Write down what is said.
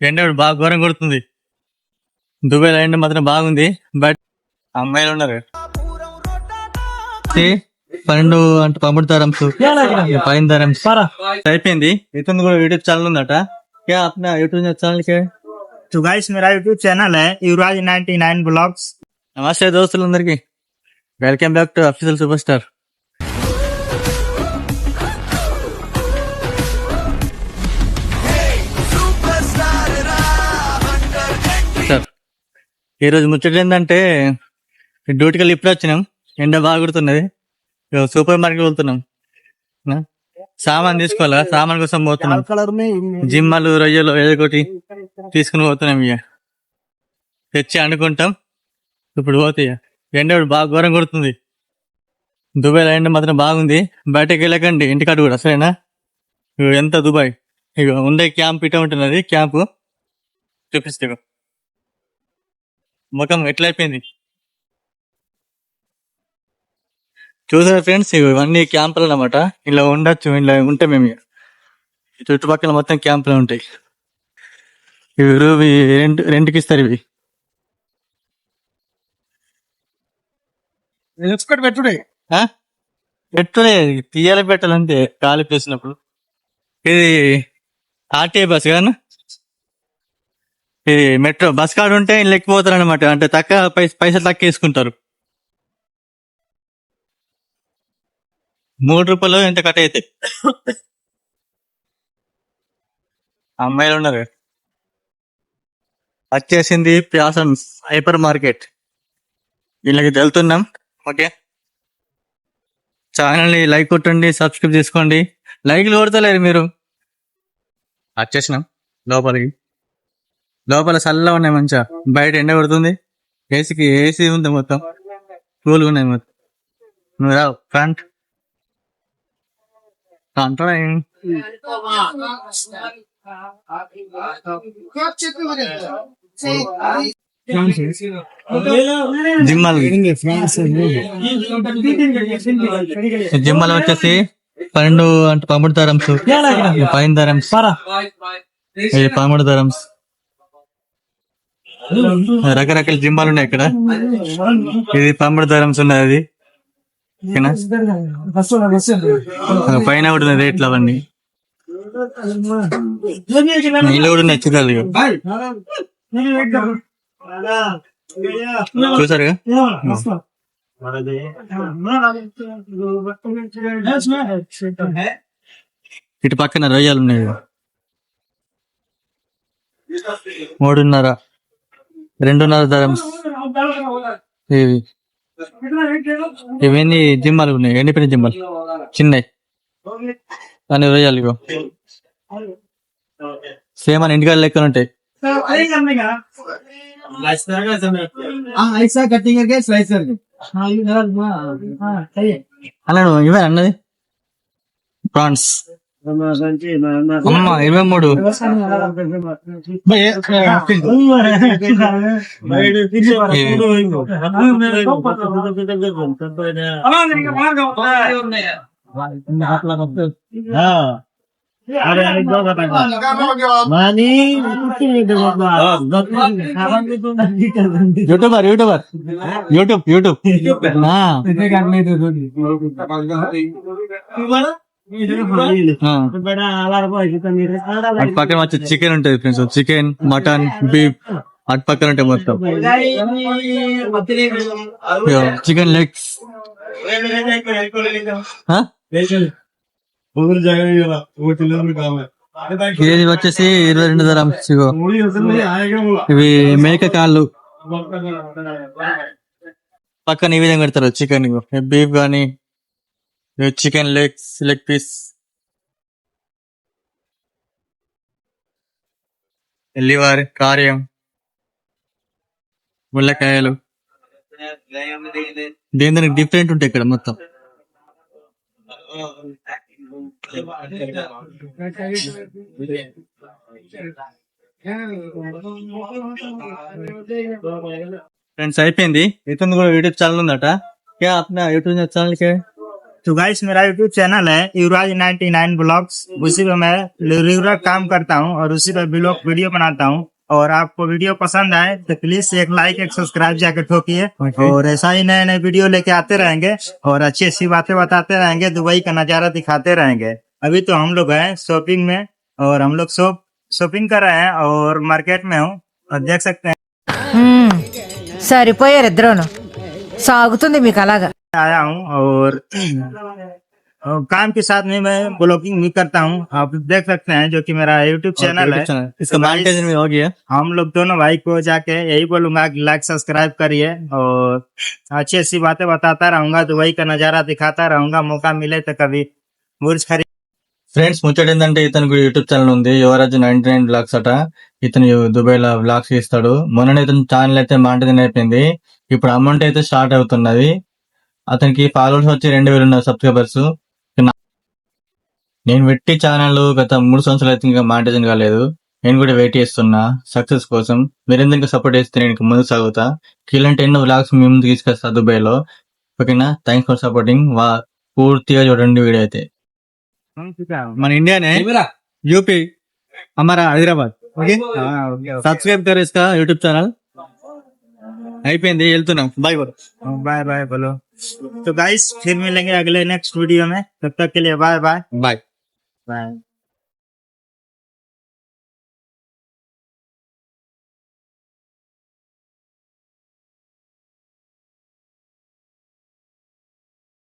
ఎండ బాగా ఘోరం కొడుతుంది దుబాయ్ ఎండ మాత్రం బాగుంది బట్ అమ్మాయిలు ఉన్నారు ఏ, పన్నెండు అంటే పదమూడు ధరమ్స్ పైన ధరమ్స్ అయిపోయింది ఇతను కూడా యూట్యూబ్ ఛానల్ ఉందట क्या अपना यूट्यूब ఛానల్ కే तो गाइस मेरा यूट्यूब चैनल है युवराज 99 ब्लॉग्स నమస్తే దోస్తులందరికి welcome back to official super star sir ఈరోజు ముచ్చట ఏంటంటే డ్యూటీకి వెళ్ళి ఇప్పుడు వచ్చినాం. ఎండ బాగా కుడుతున్నది. సూపర్ మార్కెట్ వెళ్తున్నాం. సామాన్ తీసుకోవాలా? సామాన్ కోసం పోతున్నాం. జిమ్మలు రొయ్యలు ఏదో ఒకటి తీసుకుని పోతున్నాం ఇక తెచ్చి అనుకుంటాం ఇప్పుడు పోతాయ ఎండ బాగా ఘోరం కొడుతుంది. దుబాయ్లో ఎండ మాత్రం బాగుంది. బయటకు వెళ్ళకండి. ఇంటికాడ కూడా సరేనా? ఎంత దుబాయ్. ఇక ఉండే క్యాంప్ ఇట ఉంటున్నది క్యాంపు. చూపిస్తాను ముఖం ఎట్లా అయిపోయింది చూసారా ఫ్రెండ్స్ ఇవన్నీ క్యాంపులు అన్నమాట. ఇలా ఉండొచ్చు ఇలా ఉంటే మేము చుట్టుపక్కల మొత్తం క్యాంపులు ఉంటాయి. ఇవి ఇవి రెంట్ రెంట్కి ఇస్తారు ఇవి. పెట్టుడే. ఆ? పెట్టులే తీయాలి పెట్టాలంతే ఖాళీ చేసినప్పుడు ఇది ఆర్టీఏ బస్ కానీ ఇది మెట్రో బస్ కార్డు ఉంటే లెక్కిపోతారు అనమాట అంటే తక్కువ పైస- పైసలు తక్కువ వేసుకుంటారు మూడు రూపాయలు ఎంత కట్ అయితే? అమ్మాయిలు ఉన్నారు వచ్చేసింది ప్యాసన్ హైపర్ మార్కెట్. వీళ్ళకి తెలుతున్నాం. ఓకే. ఛానల్ని లైక్ కొట్టండి సబ్స్క్రైబ్ చేసుకోండి. లైక్లు కొడతలేరు మీరు. వచ్చేసినాం. లోపలికి. లోపల చల్లగా ఉన్నాయి మంచిగా. బయట ఎండ కొడుతుంది. ఏసీకి ఏసీ ఉంది మొత్తం. కూల్గా ఉన్నాయి మొత్తం. నువ్వు రావు. ఫ్రంట్ ఫ్రంట్ జిమ్మల్ జిమ్మల్ వచ్చేసి పన్నెండు అంటే పదమూడు ధరమ్స్ పైన ధరమ్స్ పదమూడు ధరమ్స్ రకరకాల జిమ్మాలు ఉన్నాయి ఇక్కడ. ఇది పంబడి ధరమ్స్ ఉన్నది అది. పైన కూడా ఉన్నది రేట్లు అవన్నీ. నీళ్ళు కూడా ఉన్నాయి చూడాలి చూసారుగా? ఇటు పక్కన రొయ్యలు ఉన్నాయి. మూడున్నర. రెండున్నర ధరం ఇవి ఇవన్నీ జిమ్మలు ఉన్నాయి ఎండిపోయిన జిమ్మలు. చిన్నవి కానీ రొయ్యాలు ఇగో. సేమ్ అని ఇంటికాడ లెక్కలు ఉంటాయి. అన్నాడు ఇవే అన్నది. ప్రాన్స్. అమ్మ ఇరవై మూడు. YouTuber YouTuber. YouTube YouTube. ఆ, ఆ. అటు పక్కన వచ్చి చికెన్ ఉంటుంది ఫ్రెండ్స్ చికెన్ మటన్ బీఫ్ అటు పక్కన ఉంటాయి మొత్తం. Chicken legs. ఇది వచ్చేసి ఇరవై రెండు ధర ఇవి మేక కాళ్ళు. పక్కన ఈ విధంగా పెడతారు చికెన్ బీఫ్ కానీ chicken legs leg piece liver కార్యం ముళ్ళకాయలు దేని దానికి డిఫరెంట్ ఉంటాయి ఇక్కడ మొత్తం ఫ్రెండ్స్ అయిపోయింది ఇతను కూడా యూట్యూబ్ ఛానల్ ఉందట क्या अपना यूट्यूब चैनल के तो गाइस मेरा यूट्यूब चैनल है युवराज 99 ब्लॉग्स उसी पे मैं रेगुलर काम करता हूँ और उसी पे ब्लॉग वीडियो बनाता हूँ और आपको वीडियो पसंद आए तो प्लीज एक लाइक एक सब्सक्राइब जाकर ठोकिए Okay. और ऐसा ही नए नए वीडियो लेके आते रहेंगे और अच्छी अच्छी बातें बताते रहेंगे दुबई का नजारा दिखाते रहेंगे अभी तो हम लोग हैं शॉपिंग में और हम लोग शॉप शॉपिंग कर रहे हैं और मार्केट में हूँ और देख सकते हैं మ్మ్. సరిపోయారు ఇద్దరును సాగుతుంది మీకు అలాగా आया हूँ और, और काम के साथ में मैं ब्लॉगिंग भी करता हूँ आप देख सकते हैं जो कि मेरा यूट्यूब चैनल है इसका तो guys, मोनेटाइजेशन भी हो गया हम लोग दोनों भाई को जाके यही बोलूंगा कि लाइक सब्सक्राइब करिए और अच्छी अच्छी बातें बताता रहूंगा दुबई का नजारा दिखाता रहूंगा मौका मिले तो कभी बुर्ज खरीद ఫ్రెండ్స్ ముచ్చట ఏంటంటే ఇతనికి యూట్యూబ్ ఛానల్ ఉంది యువరాజ్ నైన్టీ నైన్ బ్లాగ్స్ అట ఇతను దుబాయ్ లో బ్లాగ్స్ ఇస్తాడు మొన్న ఇతని ఛానల్ అయితే మాంటదిన్ అయిపోయింది ఇప్పుడు అమౌంట్ అయితే స్టార్ట్ అవుతున్నది అతనికి ఫాలోవర్స్ వచ్చి రెండు వేలు ఉన్నారు సబ్స్క్రైబర్స్ నేను పెట్టి ఛానల్ గత మూడు సంవత్సరాలు అయితే ఇంకా మానిటైజన్ కాలేదు. నేను కూడా వెయిట్ చేస్తున్నా. సక్సెస్ కోసం. మీరెందుకు సపోర్ట్ చేస్తే నేను ముందుకు సాగుతా. ఇలాంటి ఎన్నో బ్లాగ్స్ మీ ముందు తీసుకొస్తా దుబాయ్లో. ఓకేనా? థ్యాంక్స్ ఫర్ సపోర్టింగ్ వా పూర్తిగా చూడండి వీడియో అయితే. మన ఇండియానే యూపీ అమరా హైదరాబాద్. ఓకే? సబ్స్క్రైబ్ కరేస్కా యూట్యూబ్ ఛానల్. అయిపోయింది వెళ్తున్నాం. బాయ్ బాయ్ బాయ్ బాయ్ బలో. तो गाइस फिर मिलेंगे अगले नेक्स्ट वीडियो में। तब तक के लिए बाय बाय बाय बाय